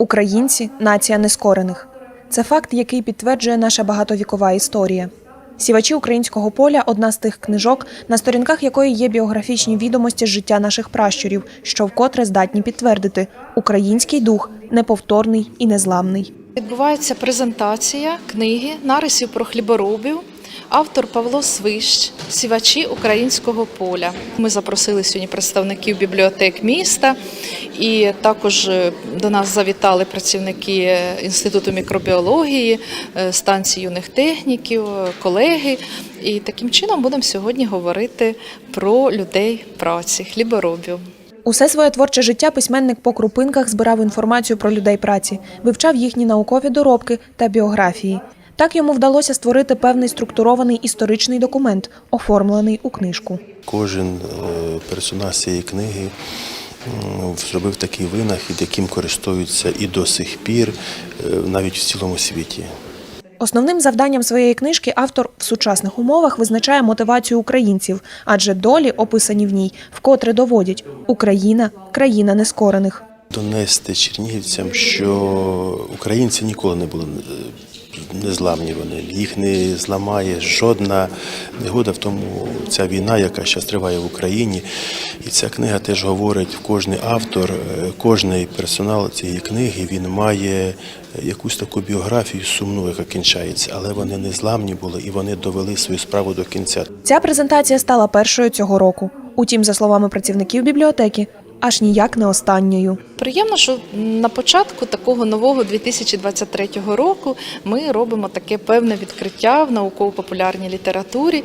Українці нація нескорених. Це факт, який підтверджує наша багатовікова історія. Сівачі українського поля одна з тих книжок, на сторінках якої є біографічні відомості з життя наших пращурів, що вкотре здатні підтвердити український дух неповторний і незламний. Відбувається презентація книги нарисів про хліборобів. Автор Павло Свищ, сівачі українського поля. Ми запросили сьогодні представників бібліотек міста, і також е, до нас завітали працівники інституту мікробіології, е, станції юних техніків, е, колеги. І таким чином будемо сьогодні говорити про людей праці, хліборобів. Усе своє творче життя письменник по крупинках збирав інформацію про людей праці, вивчав їхні наукові доробки та біографії. Так йому вдалося створити певний структурований історичний документ, оформлений у книжку. Кожен е, персонаж цієї книги зробив такий винахід, яким користуються і до сих пір, е, навіть в цілому світі. Основним завданням своєї книжки автор в сучасних умовах визначає мотивацію українців, адже долі, описані в ній, вкотре доводять Україна країна нескорених. Донести чернігівцям, що українці ніколи не були е, незламні вони. Їх не зламає жодна негода в тому ця війна, яка зараз триває в Україні. І ця книга теж говорить, кожний автор, е, кожний персонал цієї книги він має якусь таку біографію сумну, яка кінчається, але вони не зламні були і вони довели свою справу до кінця. Ця презентація стала першою цього року. Утім, за словами працівників бібліотеки, аж ніяк не останньою. Приємно, що на початку такого нового 2023 року ми робимо таке певне відкриття в науково-популярній літературі.